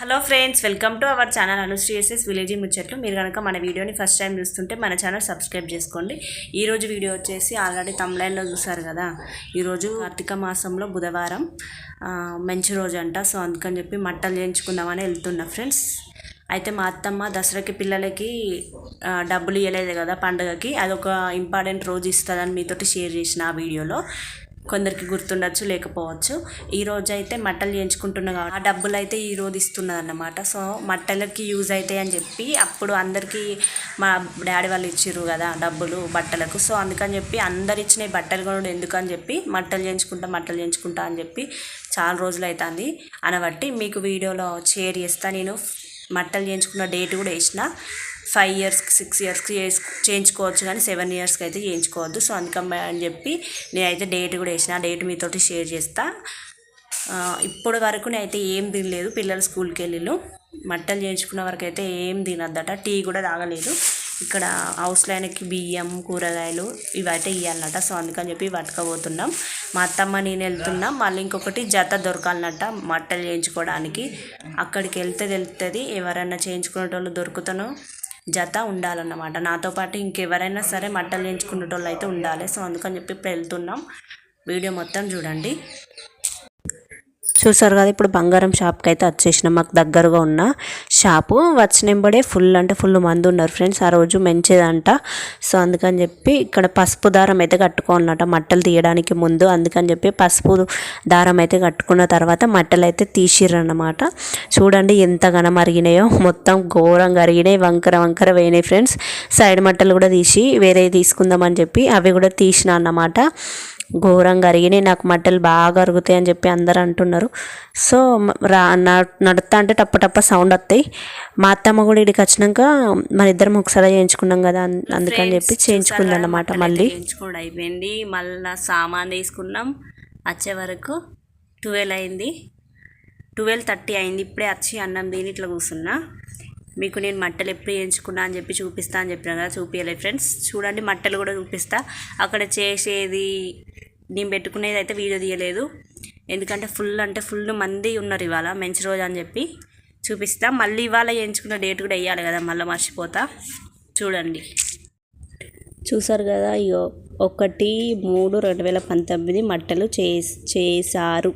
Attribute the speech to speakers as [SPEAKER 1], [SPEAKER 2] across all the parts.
[SPEAKER 1] Hello friends welcome to our channel అనుశ్రీఎస్ఎస్ village ముచ్చట్లు. మీరు కనుక మన వీడియోని ఫస్ట్ టైం చూస్తుంటే మన ఛానల్ సబ్స్క్రైబ్ చేసుకోండి. ఈరోజు వీడియో వచ్చేసి ఆల్రెడీ తమ్లైన్లో చూసారు కదా. ఈరోజు కార్తీక మాసంలో బుధవారం మంచి రోజు అంట. సో అందుకని చెప్పి మట్టలు చేయించుకుందామని వెళ్తున్నా ఫ్రెండ్స్. అయితే మా అత్తమ్మ దసరాకి పిల్లలకి డబ్బులు ఇవ్వలేదు కదా పండుగకి. అదొక ఇంపార్టెంట్ రోజు ఇస్తుందని మీతోటి షేర్ చేసిన ఆ వీడియోలో. కొందరికి గుర్తుండొచ్చు లేకపోవచ్చు. ఈ రోజు అయితే మట్టలు చేయించుకుంటున్నా కాబట్టి ఆ డబ్బులు అయితే ఈ రోజు ఇస్తున్నది అన్నమాట సో మట్టలకి యూజ్ అవుతాయి అని చెప్పి అప్పుడు అందరికీ మా డాడీ వాళ్ళు ఇచ్చిర్రు కదా డబ్బులు బట్టలకు. సో అందుకని చెప్పి అందరు ఇచ్చిన బట్టలు కూడా ఎందుకని చెప్పి మట్టలు చేయించుకుంటా మట్టలు చేయించుకుంటా అని చెప్పి చాలా రోజులు అవుతుంది అనబట్టి మీకు వీడియోలో షేర్ చేస్తా. నేను మట్టలు చేయించుకున్న డేట్ కూడా వేసిన. ఫైవ్ ఇయర్స్కి సిక్స్ ఇయర్స్కి చేయించుకోవచ్చు కానీ సెవెన్ ఇయర్స్కి అయితే చేయించుకోవద్దు. సో అందుకమ్మ అని చెప్పి నేనైతే డేట్ కూడా వేసిన. ఆ డేట్ మీతోటి షేర్ చేస్తా. ఇప్పటి వరకు నేనైతే ఏం తినలేదు. పిల్లలు స్కూల్కి వెళ్ళిళ్ళు. మట్టలు చేయించుకున్న వరకు అయితే ఏం తినద్దట. టీ కూడా తాగలేదు. ఇక్కడ హౌస్లో ఆయనకి బియ్యం కూరగాయలు ఇవైతే ఇవ్వాలన్నట సో అందుకని చెప్పి పట్టుకోబోతున్నాం మా అత్తమ్మ నేను వెళ్తున్నాం. మళ్ళీ ఇంకొకటి జత దొరకాలన్నట మట్టలు చేయించుకోవడానికి. అక్కడికి వెళ్తే తెలుస్తుంది ఎవరైనా చేయించుకునేటోళ్ళు దొరుకుతానో జత ఉండాలన్నమాట. నాతో పాటు ఇంకెవరైనా సరే మట్టలు చేయించుకునేటోళ్ళు అయితే ఉండాలి. సో అందుకని చెప్పి ఇప్పుడు వెళ్తున్నాం వీడియో మొత్తం చూడండి. చూసారు కదా ఇప్పుడు బంగారం షాప్కి అయితే వచ్చేసినాం. మాకు దగ్గరగా ఉన్న షాపు. వచ్చినంబడే ఫుల్ అంటే ఫుల్ మంది ఉన్నారు ఫ్రెండ్స్ ఆ రోజు మంచిదంట. సో అందుకని చెప్పి ఇక్కడ పసుపు దారం అయితే కట్టుకోవాలన్నట మట్టలు తీయడానికి ముందు అందుకని చెప్పి పసుపు దారం అయితే కట్టుకున్న తర్వాత మట్టలు అయితే తీసిర్రన్నమాట. చూడండి ఎంత ఘనం అరిగినాయో. మొత్తం ఘోరంగా అరిగినాయి. వంకర వంకర వేయినాయి ఫ్రెండ్స్ సైడ్ మట్టలు కూడా తీసి వేరే తీసుకుందామని చెప్పి అవి కూడా తీసిన అన్నమాట. ఘోరంగా అరిగినాయి. నాకు మట్టలు బాగా అరుగుతాయి అని చెప్పి అందరు అంటున్నారు. సో రా న- నడుస్తా అంటే టప్ప టప్ప సౌండ్ వస్తాయి. మా అత్తమ్మ కూడా ఇక్కడికి వచ్చినాక మన ఇద్దరం ఒకసారి చేయించుకున్నాం కదా అందుకని చెప్పి చేయించుకుంది అన్నమాట మళ్ళీ. చేయించుకోవడం అయిపోయింది. మళ్ళీ సామాన్ తీసుకున్నాం. వచ్చే వరకు ట్వెల్వ్ అయింది. ట్వెల్వ్ థర్టీ అయింది. ఇప్పుడే వచ్చి అన్నం తిని ఇట్లా కూర్చున్నా. మీకు నేను మట్టలు ఎప్పుడు చేయించుకున్నా అని చెప్పి చూపిస్తా అని చెప్పిన కదా చూపించలేదు ఫ్రెండ్స్ చూడండి మట్టలు కూడా చూపిస్తా. అక్కడ చేసేది నేను పెట్టుకునేది అయితే వీడియో తీయలేదు. ఎందుకంటే ఫుల్ అంటే ఫుల్ మంది ఉన్నారు ఇవాళ మంచి రోజు అని చెప్పి చూపిస్తా. మళ్ళీ ఇవాళ చేయించుకున్న డేట్ కూడా వేయాలి కదా మళ్ళీ మర్చిపోతా. చూడండి. చూసారు కదా ఇగో ఒకటి మూడు రెండు వేల పంతొమ్మిది మట్టలు చే చేశారు.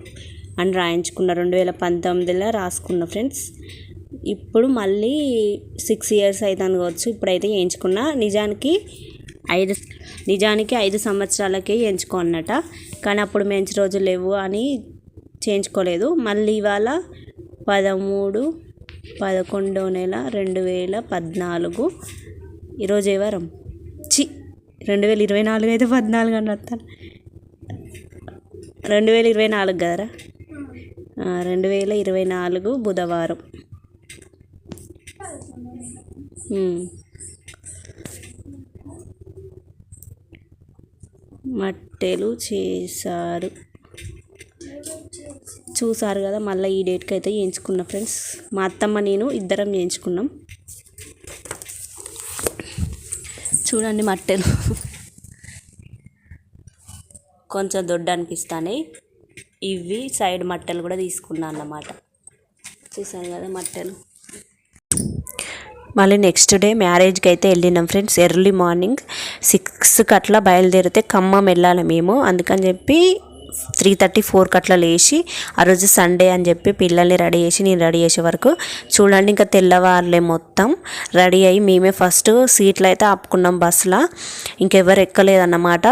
[SPEAKER 1] అని రాయించుకున్న రెండు వేల పంతొమ్మిదిలో రాసుకున్న ఫ్రెండ్స్. ఇప్పుడు మళ్ళీ సిక్స్ ఇయర్స్ అవుతుంది అనుకోవచ్చు ఇప్పుడైతే చేయించుకున్న నిజానికి ఐదు నిజానికి ఐదు సంవత్సరాలకే ఎంచుకోనట కానీ అప్పుడు మంచి రోజులు లేవు అని చేయించుకోలేదు. మళ్ళీ ఇవాళ పదమూడు పదకొండో నెల రెండు వేల పద్నాలుగు ఈరోజు ఏ వారం? చి రెండు వేల ఇరవై నాలుగు అయితే పద్నాలుగు అని వస్తాను రెండు వేల ఇరవై నాలుగు కదరా? రెండు వేల ఇరవై నాలుగు బుధవారం. మట్టెలు చేశారు. చూసారు కదా మళ్ళీ ఈ డేట్కి అయితే వేయించుకున్న ఫ్రెండ్స్ మా అత్తమ్మ నేను ఇద్దరం చేయించుకున్నాం. చూడండి మట్టెలు. కొంచెం దొడ్డ అనిపిస్తాయి ఇవి సైడ్ మట్టెలు కూడా తీసుకున్నాను అన్నమాట. చూసారు కదా మట్టెలు. మళ్ళీ నెక్స్ట్ డే మ్యారేజ్కి అయితే వెళ్ళినాం ఫ్రెండ్స్ ఎర్లీ మార్నింగ్ సిక్స్కి అట్లా బయలుదేరితే ఖమ్మం వెళ్ళాలి మేము. అందుకని చెప్పి త్రీ థర్టీ ఫోర్కి అట్లా లేచి ఆ రోజు సండే అని చెప్పి పిల్లల్ని రెడీ చేసి నేను రెడీ చేసే వరకు చూడండి ఇంకా తెల్లవారులే మొత్తం రెడీ అయ్యి మేమే ఫస్ట్ సీట్లు అయితే ఆపుకున్నాం బస్సులో ఇంకెవరు ఎక్కలేదన్నమాట.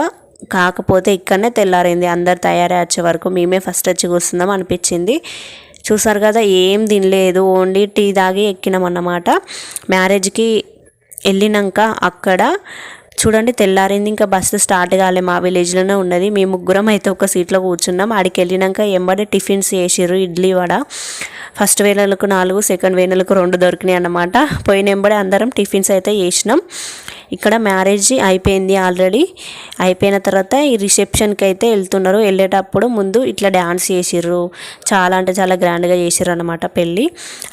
[SPEAKER 1] కాకపోతే ఇక్కడనే తెల్లారింది. అందరు తయారై వచ్చే వరకు మేమే ఫస్ట్ వచ్చి కూర్చుందాం అనిపించింది. చూసారు కదా ఏం తినలేదు. ఓన్లీ టీ తాగి ఎక్కినాం అన్నమాట. మ్యారేజ్కి వెళ్ళినాక అక్కడ చూడండి తెల్లారింది ఇంకా బస్సు స్టార్ట్ కాలే మా విలేజ్లోనే ఉన్నది. మేము ముగ్గురం అయితే ఒక సీట్లో కూర్చున్నాం. ఆడికి వెళ్ళినాక ఎంబడే టిఫిన్స్ చేసిర్రు ఇడ్లీ వడ. ఫస్ట్ వేలలకు నాలుగు సెకండ్ వేలలకు రెండు దొరికినాయి అన్నమాట. పోయిన ఎంబడే అందరం టిఫిన్స్ అయితే వేసినాం ఇక్కడ మ్యారేజ్ అయిపోయింది ఆల్రెడీ అయిపోయిన తర్వాత ఈ రిసెప్షన్కి అయితే వెళ్తున్నారు. వెళ్ళేటప్పుడు ముందు ఇట్లా డ్యాన్స్ చేసిర్రు. చాలా అంటే చాలా గ్రాండ్గా చేసిర్రు అనమాట పెళ్ళి.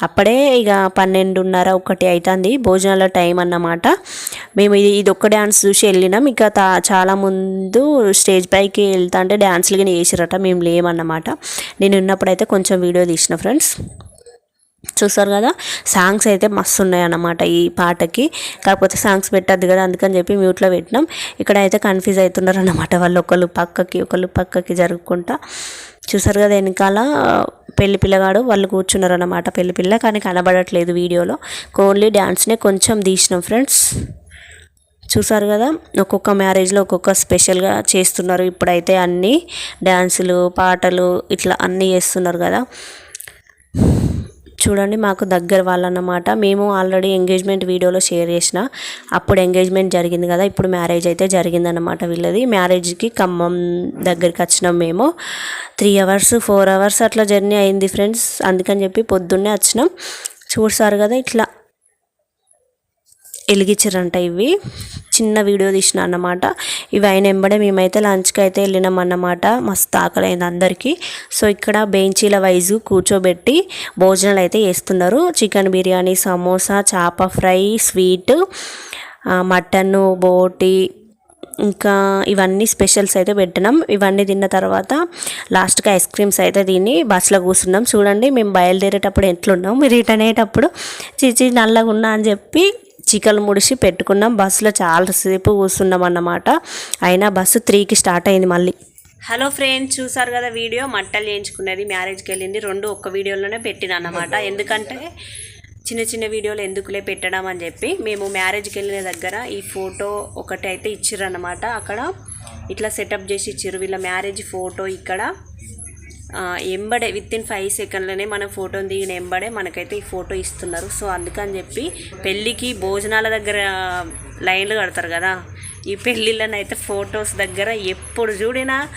[SPEAKER 1] అప్పుడే ఇక పన్నెండున్నర ఒకటి అవుతుంది భోజనాల టైం అన్నమాట. మేము ఇది ఇది ఒక్క డ్యాన్స్ చూసి వెళ్ళినాం. ఇక తా చాలా ముందు స్టేజ్ పైకి వెళ్తా అంటే డ్యాన్స్లు కానీ చేసిరట. మేము లేమన్నమాట. నేను ఉన్నప్పుడైతే కొంచెం వీడియో తీసిన ఫ్రెండ్స్ చూస్తారు కదా? సాంగ్స్ అయితే మస్తు ఉన్నాయన్నమాట ఈ పాటకి. కాకపోతే సాంగ్స్ పెట్టద్దు కదా అందుకని చెప్పి మ్యూట్లో పెట్టినాం. ఇక్కడ అయితే కన్ఫ్యూజ్ అవుతున్నారు అన్నమాట వాళ్ళు ఒకళ్ళు పక్కకి ఒకళ్ళు పక్కకి జరుపుకుంటా. చూసారు కదా వెనకాల పెళ్ళి పిల్లగాడు వాళ్ళు కూర్చున్నారు అనమాట పెళ్ళి పిల్ల కానీ కనబడట్లేదు వీడియోలో. ఓన్లీ డ్యాన్స్నే కొంచెం తీసినాం ఫ్రెండ్స్. చూసారు కదా ఒక్కొక్క మ్యారేజ్లో ఒక్కొక్క స్పెషల్గా చేస్తున్నారు ఇప్పుడైతే అన్నీ. డ్యాన్సులు పాటలు ఇట్లా అన్నీ చేస్తున్నారు కదా. చూడండి మాకు దగ్గర వాళ్ళన్నమాట. మేము ఆల్రెడీ ఎంగేజ్మెంట్ వీడియోలో షేర్ చేసిన. అప్పుడు ఎంగేజ్మెంట్ జరిగింది కదా ఇప్పుడు మ్యారేజ్ అయితే జరిగిందన్నమాట వీళ్ళది. మ్యారేజ్కి ఖమ్మం దగ్గరికి వచ్చినాం మేము. త్రీ అవర్స్ ఫోర్ అవర్స్ అట్లా జర్నీ అయింది ఫ్రెండ్స్ అందుకని చెప్పి పొద్దున్నే వచ్చినాం. చూసారు కదా ఇట్లా వెలిగించారంట ఇవి. చిన్న వీడియో తీసిన అన్నమాట. ఇవి అయిన వెంబడే మేమైతే లంచ్కి అయితే వెళ్ళినాం అన్నమాట. మస్తు ఆకలైంది అందరికీ. సో ఇక్కడ బెంచీల వైజు కూర్చోబెట్టి భోజనాలు అయితే చేస్తున్నారు. చికెన్ బిర్యానీ సమోసా చేప ఫ్రై స్వీట్ మటన్ బోటి ఇంకా ఇవన్నీ స్పెషల్స్ అయితే పెట్టినాం. ఇవన్నీ తిన్న తర్వాత లాస్ట్కి ఐస్ క్రీమ్స్ అయితే తిని బస్సులో కూర్చున్నాం. చూడండి మేము బయలుదేరేటప్పుడు ఎట్లున్నాం. రిటర్న్ అయ్యేటప్పుడు చిచి నల్లగా ఉన్నా అని చెప్పి చికలు ముడిసి పెట్టుకున్నాం. బస్సులో చాలాసేపు కూర్చున్నాం అన్నమాట. అయినా బస్సు త్రీకి స్టార్ట్ అయింది మళ్ళీ. హలో ఫ్రెండ్స్ చూసారు కదా వీడియో? మట్టలు చేయించుకునేది మ్యారేజ్కి వెళ్ళింది. రెండు ఒక్క వీడియోలోనే పెట్టిన అన్నమాట. ఎందుకంటే చిన్న చిన్న వీడియోలు ఎందుకులే పెట్టడం అని చెప్పి మేము మ్యారేజ్కి వెళ్ళిన దగ్గర ఈ ఫోటో ఒకటి అయితే ఇచ్చిర్రు అనమాట అక్కడ ఇట్లా సెటప్ చేసి ఇచ్చిర్రు. వీళ్ళ మ్యారేజ్ ఫోటో ఇక్కడ. ఎంబడే విత్ ఇన్ ఫైవ్ సెకండ్లోనే మనం ఫోటోని దిగిన ఎంబడే మనకైతే ఈ ఫోటో ఇస్తున్నారు. సో అందుకని చెప్పి పెళ్ళికి భోజనాల దగ్గర లైన్లు కడతారు కదా. ఈ పెళ్ళిళ్ళని అయితే ఫొటోస్ దగ్గర ఎప్పుడు చూడినా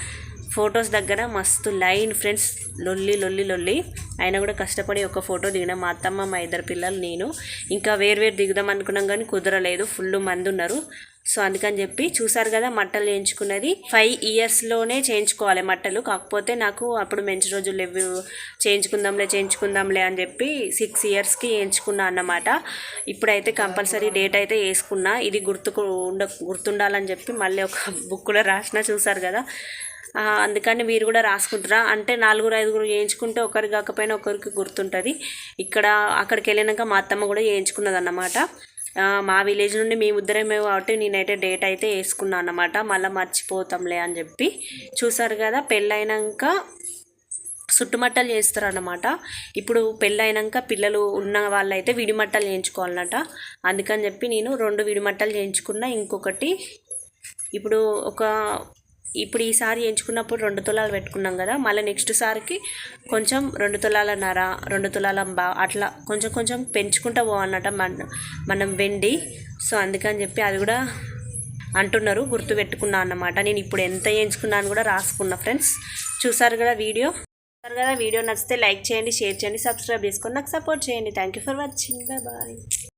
[SPEAKER 1] ఫొటోస్ దగ్గర మస్తు లైన్ ఫ్రెండ్స్ లొల్లి లొల్లి లొల్లి. అయినా కూడా కష్టపడి ఒక ఫోటో దిగినాం మా అత్తమ్మ మా ఇద్దరు పిల్లలు నేను. ఇంకా వేరువేరు దిగుదాం అనుకున్నాం కానీ కుదరలేదు. ఫుల్ మంది ఉన్నారు. సో అందుకని చెప్పి చూసారు కదా మట్టలు చేయించుకున్నది. ఫైవ్ ఇయర్స్లోనే చేయించుకోవాలి మట్టలు. కాకపోతే నాకు అప్పుడు మంచి రోజులు లేవు. చేయించుకుందాంలే చేయించుకుందాంలే అని చెప్పి సిక్స్ ఇయర్స్కి చేయించుకున్నా అన్నమాట. ఇప్పుడైతే కంపల్సరీ డేట్ అయితే వేసుకున్నా. ఇది గుర్తుకు ఉండ గుర్తుండాలని చెప్పి మళ్ళీ ఒక బుక్లో రాసిన చూసారు కదా. అందుకని మీరు కూడా రాసుకుంటారా. అంటే నలుగురు ఐదుగురు చేయించుకుంటే ఒకరికి కాకపోయినా ఒకరికి గుర్తుంటుంది. ఇక్కడ అక్కడికి వెళ్ళినాక మా అత్తమ్మ కూడా చేయించుకున్నది అన్నమాట మా విలేజ్ నుండి మీ ఇద్దరమే కాబట్టి నేనైతే డేట్ అయితే వేసుకున్నాను అన్నమాట. మళ్ళీ మర్చిపోతాంలే అని చెప్పి. చూసారు కదా పెళ్ళైనాక సుట్టుమట్టలు చేస్తారు అనమాట ఇప్పుడు పెళ్ళైనాక పిల్లలు ఉన్న వాళ్ళైతే విడిమట్టలు చేయించుకోవాలన్నట. అందుకని చెప్పి నేను రెండు విడిమట్టలు చేయించుకున్నా. ఇంకొకటి ఇప్పుడు ఒక ఇప్పుడు ఈసారి ఎంచుకున్నప్పుడు రెండు తులాలు పెట్టుకున్నాం కదా మళ్ళీ నెక్స్ట్ సారికి కొంచెం రెండు తులాల నర రెండు తులాల బా అట్లా కొంచెం కొంచెం పెంచుకుంటా పోవన్నట మన మనం వెండి. సో అందుకని చెప్పి అది కూడా అంటున్నారు గుర్తు పెట్టుకున్నా అన్నమాట. నేను ఇప్పుడు ఎంత ఎంచుకున్నాను కూడా రాసుకున్నా ఫ్రెండ్స్. చూసారు కదా వీడియో? చూసారు కదా? వీడియో నచ్చితే లైక్ చేయండి షేర్ చేయండి సబ్స్క్రైబ్ చేసుకొని నాకు సపోర్ట్ చేయండి. Thank you for watching bye